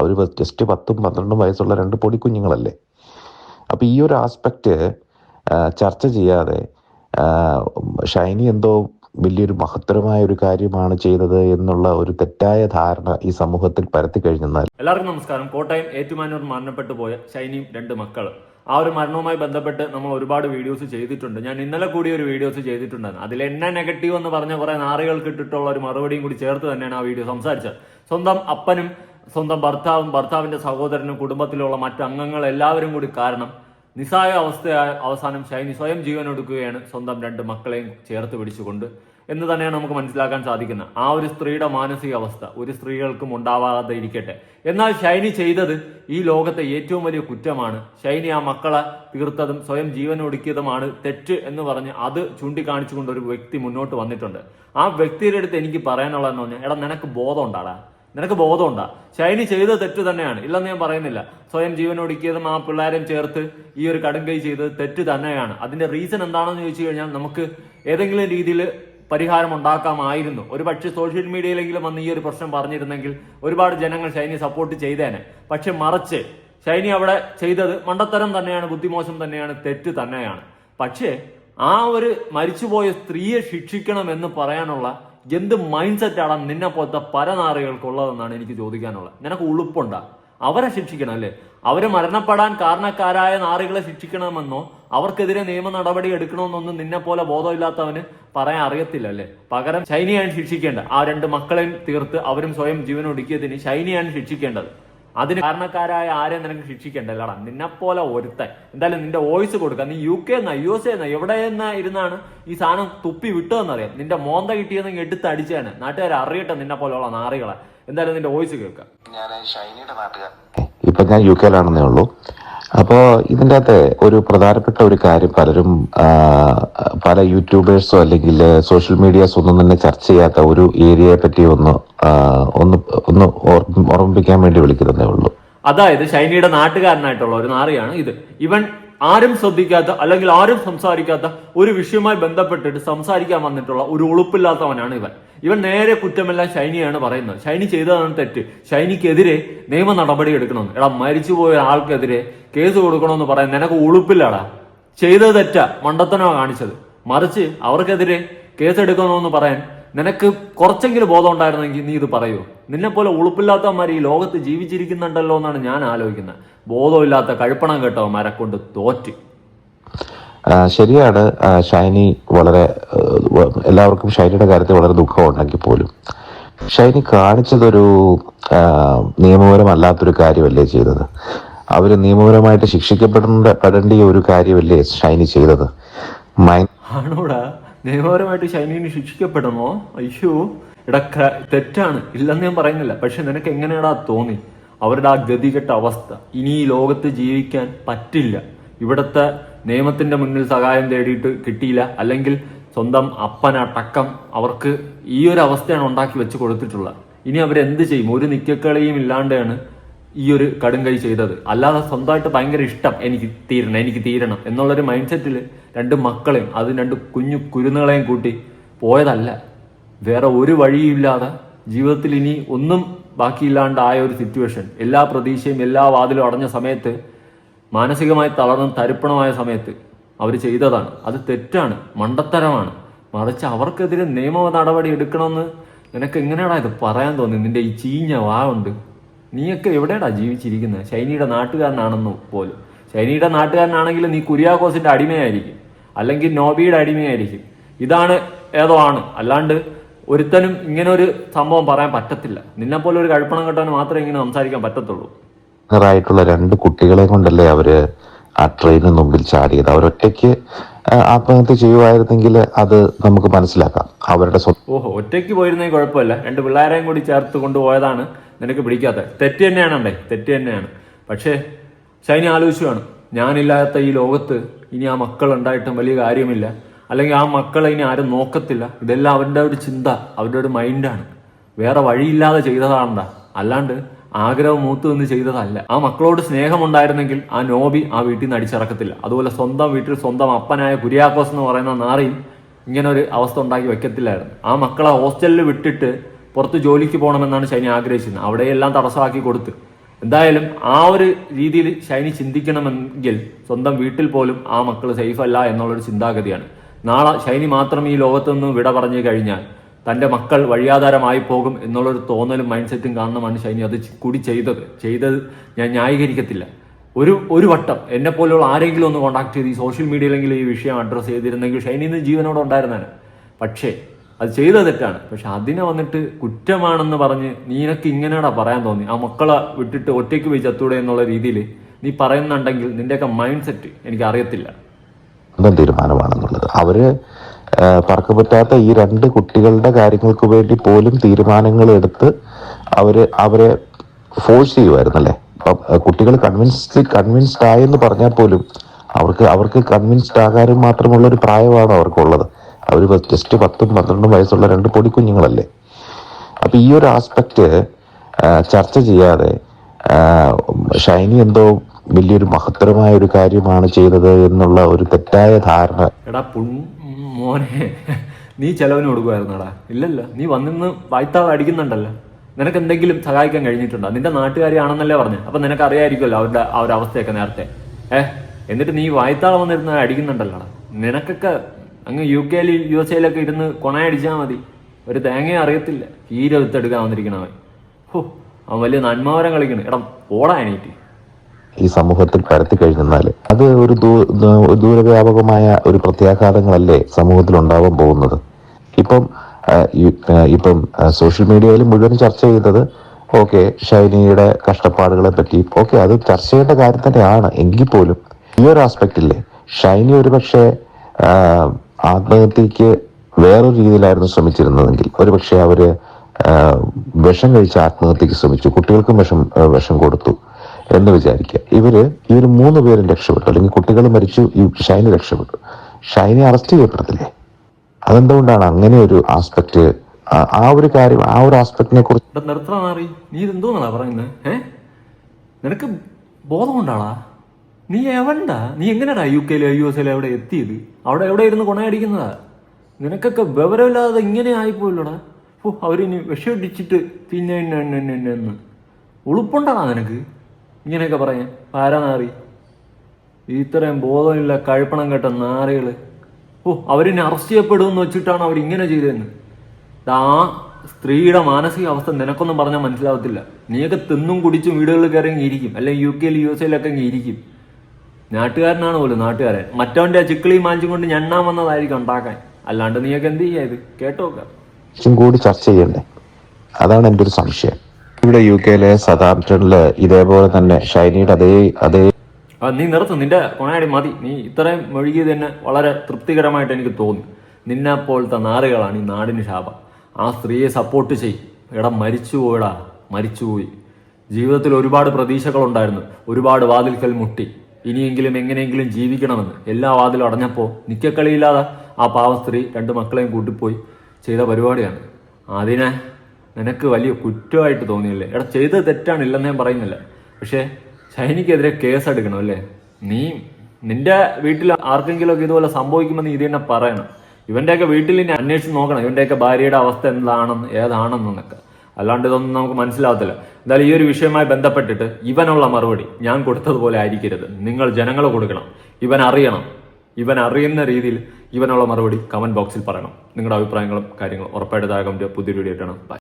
അവർ just പത്തും പന്ത്രണ്ടും വയസ്സുള്ള രണ്ട് പൊടിക്കുഞ്ഞുങ്ങളല്ലേ. അപ്പോൾ ഈ ഒരു ആസ്പെക്റ്റ് ചർച്ച ചെയ്യാതെ ഷൈനി എന്തോ വലിയൊരു മഹത്തരമായ ഒരു കാര്യമാണ് ചെയ്തത് എന്നുള്ള ഒരു തെറ്റായ ധാരണ ഈ സമൂഹത്തിൽ പരത്തി കഴിഞ്ഞാൽ എല്ലാവർക്കും നമസ്കാരം. കോട്ടയം ഏറ്റുമാനൂർ മരണപ്പെട്ടു പോയ ഷൈനിയും രണ്ട് മക്കൾ ആ ഒരു മരണവുമായി ബന്ധപ്പെട്ട് നമ്മൾ ഒരുപാട് വീഡിയോസ് ചെയ്തിട്ടുണ്ട്. ഞാൻ ഇന്നലെ കൂടി ഒരു വീഡിയോസ് ചെയ്തിട്ടുണ്ടായിരുന്നു. അതിൽ എന്നെ നെഗറ്റീവ് എന്ന് പറഞ്ഞ കുറെ നാറുകൾക്ക് ഇട്ടിട്ടുള്ള ഒരു മറുപടിയും കൂടി ചേർത്ത് തന്നെയാണ് ആ വീഡിയോ സംസാരിച്ചത്. സ്വന്തം അപ്പനും സ്വന്തം ഭർത്താവും ഭർത്താവിന്റെ സഹോദരനും കുടുംബത്തിലുള്ള മറ്റു അംഗങ്ങൾ എല്ലാവരും കൂടി കാരണം നിസ്സായ അവസ്ഥയായ അവസാനം ഷൈനി സ്വയം ജീവൻ എടുക്കുകയാണ് സ്വന്തം രണ്ട് മക്കളെയും ചേർത്ത് പിടിച്ചുകൊണ്ട് എന്ന് തന്നെയാണ് നമുക്ക് മനസ്സിലാക്കാൻ സാധിക്കുന്നത്. ആ ഒരു സ്ത്രീയുടെ മാനസിക അവസ്ഥ ഒരു സ്ത്രീകൾക്കും ഉണ്ടാവാതെ ഇരിക്കട്ടെ. എന്നാൽ ഷൈനി ചെയ്തത് ഈ ലോകത്തെ ഏറ്റവും വലിയ കുറ്റമാണ്. ഷൈനി ആ മക്കളെ തീർത്തതും സ്വയം ജീവൻ ഒടുക്കിയതുമാണ് തെറ്റ് എന്ന് പറഞ്ഞ് അത് ചൂണ്ടിക്കാണിച്ചുകൊണ്ട് ഒരു വ്യക്തി മുന്നോട്ട് വന്നിട്ടുണ്ട്. ആ വ്യക്തിയുടെ അടുത്ത് എനിക്ക് പറയാനുള്ളതെന്ന് പറഞ്ഞാൽ എടാ നിനക്ക് ബോധം ഉണ്ടാടാ. നിനക്ക് ബോധമുണ്ടാ. ഷൈനി ചെയ്തത് തെറ്റ് തന്നെയാണ്. ഇല്ലെന്ന് ഞാൻ പറയുന്നില്ല. സ്വയം ജീവൻ ഒടുക്കിയതും ആ പിള്ളേരെയും ചേർത്ത് ഈ ഒരു കടുങ്കൈ ചെയ്തത് തെറ്റ് തന്നെയാണ്. അതിന്റെ റീസൺ എന്താണെന്ന് ചോദിച്ചു കഴിഞ്ഞാൽ നമുക്ക് ഏതെങ്കിലും രീതിയിൽ പരിഹാരം ഉണ്ടാക്കാമായിരുന്നു. ഒരു പക്ഷേ സോഷ്യൽ മീഡിയയിലെങ്കിലും വന്ന് ഈ ഒരു പ്രശ്നം പറഞ്ഞിരുന്നെങ്കിൽ ഒരുപാട് ജനങ്ങൾ ഷൈനി സപ്പോർട്ട് ചെയ്തേനെ. പക്ഷെ മറിച്ച് ഷൈനി അവിടെ ചെയ്തത് മണ്ടത്തരം തന്നെയാണ് ബുദ്ധിമോശം തന്നെയാണ് തെറ്റ് തന്നെയാണ്. പക്ഷേ ആ ഒരു മരിച്ചുപോയ സ്ത്രീയെ ശിക്ഷിക്കണം എന്ന് പറയാനുള്ള എന്ത് മൈൻഡ് സെറ്റാണ് നിന്നെ പോലത്തെ പരനാറികൾക്കുള്ളതെന്നാണ് എനിക്ക് ചോദിക്കാനുള്ളത്. നിനക്ക് ഉളുപ്പുണ്ടാ? അവരെ ശിക്ഷിക്കണം അല്ലേ? അവരെ മരണപ്പെടാൻ കാരണക്കാരായ നാറികളെ ശിക്ഷിക്കണമെന്നോ അവർക്കെതിരെ നിയമ നടപടി എടുക്കണമെന്നൊന്നും നിന്നെ പോലെ ബോധമില്ലാത്തവന് പറയാൻ അറിയത്തില്ല അല്ലേ? പകരം ശൈനിയാണ് ശിക്ഷിക്കേണ്ടത് ആ രണ്ട് മക്കളെയും തീർത്ത് അവരും സ്വയം ജീവനൊടുക്കിയതിന് ശൈനിയാണ് ശിക്ഷിക്കേണ്ടത്. അതിന് കാരണക്കാരായ ആരെയും നിനക്ക് ശിക്ഷിക്കേണ്ടല്ലടാ. നിന്നെ പോലെ ഒരുത്തൻ. എന്തായാലും നിന്റെ വോയിസ് കൊടുക്കുക നീ യു കെ എന്നാ യു എസ് എ എന്നാ എവിടെ എന്നാ ഇരുന്നാണ് ഈ സാധനം തുപ്പി വിട്ടതെന്നറിയാം. നിന്റെ മോന്ത കിട്ടിയെന്ന് എടുത്ത് അടിച്ചാണ് നാട്ടുകാർ അറിയട്ടെ നിന്നെ പോലെയുള്ള നാറികളെ. എന്തായാലും നിന്റെ വോയിസ് കേൾക്കാം. ഞാൻ ഷൈനിയുടെ നാട്ടുകാർ ഇപ്പൊ ഞാൻ യു കെയിലാണെന്നേ ഉള്ളൂ. അപ്പോൾ ഇതിന്റെ അകത്ത് ഒരു പ്രധാനപ്പെട്ട ഒരു കാര്യം പലരും പല യൂട്യൂബേഴ്സോ അല്ലെങ്കിൽ സോഷ്യൽ മീഡിയാസ് ഒന്നും തന്നെ ചർച്ച ചെയ്യാത്ത ഒരു ഏരിയയെ പറ്റി ഒന്ന് ഒന്ന് ഒന്ന് ഓർമ്മിപ്പിക്കാൻ വേണ്ടി വിളിക്കുന്നതേ ഉള്ളൂ. അതായത് ഷൈനിയുടെ നാട്ടുകാരനായിട്ടുള്ള ഒരു നാറിയാണ് ഇത്. ഇവൻ ആരും ശ്രദ്ധിക്കാത്ത അല്ലെങ്കിൽ ആരും സംസാരിക്കാത്ത ഒരു വിഷയവുമായി ബന്ധപ്പെട്ടിട്ട് സംസാരിക്കാൻ വന്നിട്ടുള്ള ഒരു ഉളുപ്പില്ലാത്തവനാണ് ഇവൻ. ഇവൻ നേരെ കുറ്റമെല്ലാം ഷൈനിയാണ് പറയുന്നത്. ഷൈനി ചെയ്തതാണ് തെറ്റ്. ഷൈനിക്കെതിരെ നിയമ നടപടി എടുക്കണമെന്ന്. എടാ മരിച്ചുപോയ ആൾക്കെതിരെ കേസ് കൊടുക്കണമെന്ന് പറയാൻ നിനക്ക് ഒളുപ്പില്ലടാ ചെയ്തത് തെറ്റാ. മണ്ടത്തനോ കാണിച്ചത്. മറിച്ച് അവർക്കെതിരെ കേസെടുക്കണമെന്ന് പറയാൻ നിനക്ക് കുറച്ചെങ്കിലും ബോധം ഉണ്ടായിരുന്നെങ്കിൽ നീ ഇത് പറയൂ. നിന്നെ പോലെ ഉളുപ്പില്ലാത്തവന്മാർ ഈ ലോകത്ത് ജീവിച്ചിരിക്കുന്നുണ്ടല്ലോ എന്നാണ് ഞാൻ ആലോചിക്കുന്നത്. ബോധമില്ലാത്ത കഴുപ്പണം കേട്ടവന്മാരെ കൊണ്ട് തോറ്റ്. ശരിയാണ്. ഷൈനി വളരെ എല്ലാവർക്കും ഷൈനിയുടെ കാര്യത്തിൽ വളരെ ദുഃഖം ദുഃഖമുണ്ടെങ്കിൽ പോലും. ഷൈനി കാണിച്ചതൊരു നിയമപരമല്ലാത്തൊരു കാര്യമല്ലേ ചെയ്തത്? അവർ നിയമപരമായിട്ട് ശിക്ഷിക്കപ്പെടേണ്ട പെടേണ്ട ഒരു കാര്യമല്ലേ ഷൈനി ചെയ്തത്? മൈൻ ആണോടാ? നിയമപരമായിട്ട് ഷൈനിന് ശിക്ഷിക്കപ്പെടണോ അയ്യോ എടാ തെറ്റാണ്. ഇല്ലെന്ന് ഞാൻ പറയുന്നില്ല. പക്ഷെ നിനക്ക് എങ്ങനെയാടാ തോന്നി? അവരുടെ ആ ഗതികെട്ട അവസ്ഥ. ഇനി ഈ ലോകത്ത് ജീവിക്കാൻ പറ്റില്ല. ഇവിടുത്തെ നിയമത്തിന്റെ മുന്നിൽ സഹായം തേടിയിട്ട് കിട്ടിയില്ല. അല്ലെങ്കിൽ സ്വന്തം അപ്പനടക്കം അവർക്ക് ഈ ഒരു അവസ്ഥയാണ് ഉണ്ടാക്കി വെച്ച് കൊടുത്തിട്ടുള്ളത്. ഇനി അവരെന്ത് ചെയ്യും? ഒരു നിക്കക്കളിയും ഇല്ലാണ്ടാണ് ഈ ഒരു കടും കൈ ചെയ്തത്. അല്ലാതെ സ്വന്തമായിട്ട് ഭയങ്കര ഇഷ്ടം എനിക്ക് തീരണം എനിക്ക് തീരണം എന്നുള്ളൊരു മൈൻഡ് സെറ്റിൽ രണ്ട് മക്കളെയും അത് രണ്ട് കുഞ്ഞു കുരുന്നുകളെയും കൂട്ടി പോയതല്ല. വേറെ ഒരു വഴിയില്ലാതെ ജീവിതത്തിൽ ഇനി ഒന്നും ബാക്കിയില്ലാണ്ടായ ഒരു സിറ്റുവേഷൻ എല്ലാ പ്രതീക്ഷയും എല്ലാ വാതിലും അടഞ്ഞ സമയത്ത് മാനസികമായി തളർന്ന് തരിപ്പണമായ സമയത്ത് അവർ ചെയ്തതാണ്. അത് തെറ്റാണ് മണ്ടത്തരമാണ്. മറിച്ച് അവർക്കെതിരെ നിയമ നടപടി എടുക്കണമെന്ന് നിനക്ക് എങ്ങനെയാടാ ഇത് പറയാൻ തോന്നി നിന്റെ ഈ ചീഞ്ഞ വാ ഉണ്ട് നീയൊക്കെ എവിടെയാടാ ജീവിച്ചിരിക്കുന്നത്? ഷൈനിയുടെ നാട്ടുകാരനാണെന്ന് പോലും. ഷൈനിയുടെ നാട്ടുകാരനാണെങ്കിൽ നീ കുര്യാക്കോസിന്റെ അടിമയായിരിക്കും. അല്ലെങ്കിൽ നോബിയുടെ അടിമയായിരിക്കും. ഇതാണ് ഏതോ ആണ്. അല്ലാണ്ട് ഒരുത്തനും ഇങ്ങനെ ഒരു സംഭവം പറയാൻ പറ്റത്തില്ല. നിന്നെ പോലെ ഒരു കഴുപ്പണം കെട്ടവന് മാത്രമേ ഇങ്ങനെ സംസാരിക്കാൻ പറ്റത്തുള്ളൂ. ആയിട്ടുള്ള രണ്ട് കുട്ടികളെ കൊണ്ടല്ലേ അവർ ആ ട്രെയിനിന് മുമ്പിൽ ചാടിയത്. അവരൊറ്റയ്ക്ക് ആത്മഹത്യ ചെയ്യുമായിരുന്നെങ്കിൽ അത് നമുക്ക് മനസ്സിലാക്കാം. അവരുടെ ഓഹോ ഒറ്റയ്ക്ക് പോയിരുന്നെങ്കിൽ കുഴപ്പമില്ല. രണ്ട് പിള്ളേരെയും കൂടി ചേർത്ത് കൊണ്ടുപോയതാണ് നിനക്ക് പിടിക്കാത്ത. തെറ്റ് തന്നെയാണ് അണ്ടേ തെറ്റ് തന്നെയാണ്. പക്ഷേ ഷൈനി ആലോചിച്ചുവാണ് ഞാനില്ലാത്ത ഈ ലോകത്ത് ഇനി ആ മക്കൾ ഉണ്ടായിട്ടും വലിയ കാര്യമില്ല. അല്ലെങ്കിൽ ആ മക്കളെ ഇനി ആരും നോക്കത്തില്ല. ഇതെല്ലാം അവരുടെ ഒരു ചിന്ത അവരുടെ ഒരു മൈൻഡാണ് വേറെ വഴിയില്ലാതെ ചെയ്തതാണ്ടാ അല്ലാണ്ട് ആഗ്രഹം മൂത്ത് നിന്ന് ചെയ്തതല്ല. ആ മക്കളോട് സ്നേഹമുണ്ടായിരുന്നെങ്കിൽ ആ നോബി ആ വീട്ടിൽ നിന്ന് അടിച്ചിറക്കത്തില്ല. അതുപോലെ സ്വന്തം വീട്ടിൽ സ്വന്തം അപ്പനായ കുര്യാക്കോസ് എന്ന് പറയുന്ന നാറിയും ഇങ്ങനെ ഒരു അവസ്ഥ ഉണ്ടാക്കി വെക്കത്തില്ലായിരുന്നു. ആ മക്കളെ ഹോസ്റ്റലിൽ വിട്ടിട്ട് പുറത്ത് ജോലിക്ക് പോകണമെന്നാണ് ഷൈനി ആഗ്രഹിച്ചിരുന്നത്. അവിടെയെല്ലാം തടസ്സമാക്കി കൊടുത്ത്. എന്തായാലും ആ ഒരു രീതിയിൽ ഷൈനി ചിന്തിക്കണമെങ്കിൽ സ്വന്തം വീട്ടിൽ പോലും ആ മക്കൾ സേഫ് അല്ല എന്നുള്ളൊരു ചിന്താഗതിയാണ്. നാളെ ഷൈനി മാത്രം ഈ ലോകത്തു നിന്ന് വിട പറഞ്ഞു കഴിഞ്ഞാൽ തന്റെ മക്കൾ വഴിയാധാരമായി പോകും എന്നുള്ളൊരു തോന്നലും മൈൻഡ് സെറ്റും കാരണമാണ് ഷൈനി അത് കൂടി ചെയ്തത്. ചെയ്തത് ഞാൻ ന്യായീകരിക്കത്തില്ല. ഒരു ഒരു വട്ടം എന്നെ ആരെങ്കിലും ഒന്ന് കോൺടാക്ട് ചെയ്ത് ഈ സോഷ്യൽ മീഡിയയിലെങ്കിലും ഈ വിഷയം അഡ്രസ്സ് ചെയ്തിരുന്നെങ്കിൽ ഷൈനി ഇന്ന് ജീവനോടെ ഉണ്ടായിരുന്നാണ് പക്ഷേ അത് ചെയ്ത തെറ്റാണ്. പക്ഷെ അതിനെ വന്നിട്ട് കുറ്റമാണെന്ന് പറഞ്ഞ് നീനക്ക് ഇങ്ങനെയാടാ പറയാൻ തോന്നി ആ മക്കളെ വിട്ടിട്ട് ഒറ്റയ്ക്ക് പോയി ചത്തൂടെ എന്നുള്ള രീതിയിൽ നീ പറയുന്നുണ്ടെങ്കിൽ നിന്റെയൊക്കെ മൈൻഡ് സെറ്റ് എനിക്ക് അറിയത്തില്ല തീരുമാനമാണെന്നുള്ളത്. അവർ പറക്ക പറ്റാത്ത ഈ രണ്ട് കുട്ടികളുടെ കാര്യങ്ങൾക്ക് വേണ്ടി പോലും തീരുമാനങ്ങൾ എടുത്ത് അവർ അവരെ ഫോഴ്സ് ചെയ്യുമായിരുന്നല്ലേ കുട്ടികൾ കൺവിൻസ്ഡ് കൺവിൻസ്ഡ് ആയെന്ന് പറഞ്ഞാൽ പോലും അവർക്ക് അവർക്ക് കൺവിൻസ്ഡ് ആകാനും മാത്രമുള്ള ഒരു പ്രായമാണ് അവർക്കുള്ളത്? അവർ ജസ്റ്റ് പത്തും പന്ത്രണ്ടും വയസ്സുള്ള രണ്ട് പൊടി കുഞ്ഞുങ്ങളല്ലേ അപ്പൊ ഈ ഒരു ആസ്പെക്റ്റ് ചർച്ച ചെയ്യാതെ ഷൈനി എന്തോ വലിയൊരു മഹത്തരമായ ഒരു കാര്യമാണ് ചെയ്തത് എന്നുള്ള ഒരു തെറ്റായ ധാരണ. എടാ മോനെ നീ ചെലവിന് കൊടുക്കുമായിരുന്നടാ. ഇല്ലല്ല നീ വന്നിന്ന് വായ്ത്താവ് അടിക്കുന്നുണ്ടല്ലോ. നിനക്ക് എന്തെങ്കിലും സഹായിക്കാൻ കഴിഞ്ഞിട്ടുണ്ടോ? നിന്റെ നാട്ടുകാരിയാണെന്നല്ലേ പറഞ്ഞു. അപ്പൊ നിനക്ക് അറിയായിരിക്കുമല്ലോ അവരുടെ ആ ഒരു അവസ്ഥയൊക്കെ നേരത്തെ. ഏഹ് എന്നിട്ട് നീ വായ്ത്താവ് വന്നിരുന്ന അടിക്കുന്നുണ്ടല്ലോടാ. നിനക്കൊക്കെ അങ്ങ് യു കെയിൽ യു എസ് എയിലൊക്കെ ഇരുന്ന് കൊണയടിച്ചാൽ മതി. ഒരു തേങ്ങയും അറിയത്തില്ല. തീരെ വിത്തെടുക്കാൻ വന്നിരിക്കണവൻ ഹോ അവൻ വലിയ നന്മവരം കളിക്കണം. എടാ ഓടാ എണീറ്റ്. ഈ സമൂഹത്തിൽ പരത്തി കഴിഞ്ഞാൽ അത് ഒരു ദൂരവ്യാപകമായ ഒരു പ്രത്യാഘാതങ്ങളല്ലേ സമൂഹത്തിൽ ഉണ്ടാവാൻ പോകുന്നത്? ഇപ്പം ഇപ്പം സോഷ്യൽ മീഡിയയിൽ മുഴുവൻ ചർച്ച ചെയ്തത് ഓക്കെ ഷൈനിയുടെ കഷ്ടപ്പാടുകളെ പറ്റി. ഓക്കെ അത് ചർച്ച ചെയ്യേണ്ട കാര്യം തന്നെയാണ്. എങ്കിൽ പോലും ഈ ഒരു ആസ്പെക്റ്റില്ലേ ഷൈനി ഒരു പക്ഷേ ആത്മഹത്യക്ക് വേറൊരു രീതിയിലായിരുന്നു ശ്രമിച്ചിരുന്നതെങ്കിൽ. ഒരുപക്ഷെ അവർ വിഷം കഴിച്ച് ആത്മഹത്യക്ക് ശ്രമിച്ചു. കുട്ടികൾക്കും വിഷം വിഷം കൊടുത്തു എന്ന് വിചാരിക്കുക. ഇവർ ഇവർ മൂന്ന് പേരും രക്ഷപ്പെട്ടു. അല്ലെങ്കിൽ കുട്ടികൾ മരിച്ചു ഈ ഷൈനി രക്ഷപ്പെട്ടു. ഷൈനെ അറസ്റ്റ് ചെയ്യപ്പെടത്തില്ലേ? അതെന്തുകൊണ്ടാണ് അങ്ങനെ ഒരു ആസ്പെക്ട്? ആ ഒരു കാര്യം ആ ഒരു ആസ്പെക്ടിനെ കുറിച്ച് നീ ഇതെന്തോന്നാ പറയുന്നത് നിനക്ക് ബോധമുണ്ടാടാ നീ എവണ്ടാ? നീ എങ്ങനെയാടാ യു കെയിലോ യു എസ് എയിലോ എവിടെ എത്തിയത്? അവിടെ എവിടെ ഇരുന്ന് കൊണയടിക്കുന്നതാ? നിനക്കൊക്കെ വിവരമില്ലാതെ ഇങ്ങനെ ആയിപ്പോയില്ലടാ? ഓ അവരിനി വിഷമിടിച്ചിട്ട് പിന്നെ എന്നെ ഉളുപ്പുണ്ടാടാ നിനക്ക്. ഇങ്ങനെയൊക്കെ പറയാൻ. ആരാ നാറി? ഇത്രയും ബോധമില്ല കഴുപ്പണം കേട്ട നാറികൾ ഓ അവരിനെ അറസ്റ്റ് ചെയ്യപ്പെടുമെന്ന് വെച്ചിട്ടാണ് അവർ ഇങ്ങനെ ചെയ്തതെന്ന്. ആ സ്ത്രീയുടെ മാനസിക അവസ്ഥ നിനക്കൊന്നും പറഞ്ഞാൽ മനസ്സിലാവത്തില്ല. നീയൊക്കെ തിന്നും കുടിച്ചും വീടുകളിൽ കയറി ഇരിക്കും അല്ലെങ്കിൽ യു കെയിൽ യു എസ് എയിലൊക്കെ അങ്ങ് ഇരിക്കും. നാട്ടുകാരനാണ് പോലും നാട്ടുകാരൻ. മറ്റവന്റെ ആ ചിക്കിളി മാഞ്ചും കൊണ്ട് ഞണ്ണാൻ വന്നതായിരിക്കും ഉണ്ടാക്കാൻ. അല്ലാണ്ട് നീയൊക്കെ എന്ത് ചെയ്യാ ഇത്? കേട്ടോക്ക കൂടി ചർച്ച ചെയ്യണ്ടേ? അതാണ് എന്റെ ഒരു സംശയം. ഇവിടെ യു കെയിലെ സതാംപ്ടണിൽ ഇതേപോലെ തന്നെ ഷൈനിയുടെ അതേ അതേ ആ നീ നിർത്തു. നിന്റെ കൊണയാടി മതി. നീ ഇത്രയും മെഴുകിയത് തന്നെ വളരെ തൃപ്തികരമായിട്ട് എനിക്ക് തോന്നി. നിന്നെ പോലത്തെ നാറുകളാണ് ഈ നാടിന് ശാപം. ആ സ്ത്രീയെ സപ്പോർട്ട് ചെയ്. എടാ മരിച്ചുപോയടാ മരിച്ചുപോയി ജീവിതത്തിൽ ഒരുപാട് പ്രതീക്ഷകളുണ്ടായിരുന്നു. ഒരുപാട് വാതിൽക്കൽ മുട്ടി. ഇനിയെങ്കിലും എങ്ങനെയെങ്കിലും ജീവിക്കണമെന്ന് എല്ലാ വാതിലും അടഞ്ഞപ്പോൾ നിക്കക്കളിയില്ലാതെ ആ പാവ സ്ത്രീ രണ്ട് മക്കളെയും കൂട്ടിപ്പോയി ചെയ്ത പരിപാടിയാണ്. അതിനെ നിനക്ക് വലിയ കുറ്റമായിട്ട് തോന്നിയില്ലേ? എടാ ചെയ്തത് തെറ്റാണ് ഞാൻ പറയുന്നില്ല. പക്ഷേ ചൈനയ്ക്കെതിരെ കേസ് എടുക്കണം അല്ലേ? നീ നിന്റെ വീട്ടിൽ ആർക്കെങ്കിലും ഒക്കെ ഇതുപോലെ സംഭവിക്കുമെന്ന് ഇത് തന്നെ പറയണം. ഇവന്റെയൊക്കെ വീട്ടിൽ ഇനി അന്വേഷിച്ച് നോക്കണം. ഇവന്റെയൊക്കെ ഭാര്യയുടെ അവസ്ഥ എന്താണെന്ന് ഏതാണെന്നൊക്കെ. അല്ലാണ്ട് ഇതൊന്നും നമുക്ക് മനസ്സിലാവത്തില്ല. എന്തായാലും ഈ ഒരു വിഷയവുമായി ബന്ധപ്പെട്ടിട്ട് ഇവനുള്ള മറുപടി ഞാൻ കൊടുത്തതുപോലെ ആയിരിക്കരുത്. നിങ്ങൾ ജനങ്ങൾ കൊടുക്കണം. ഇവൻ അറിയണം. ഇവൻ അറിയുന്ന രീതിയിൽ ഇവനുള്ള മറുപടി കമന്റ് ബോക്സിൽ പറയണം. നിങ്ങളുടെ അഭിപ്രായങ്ങളും കാര്യങ്ങളും ഉറപ്പായിട്ട് താഴെ പുതിയൊരു വീഡിയോ ആയിട്ടാണ്. ബൈ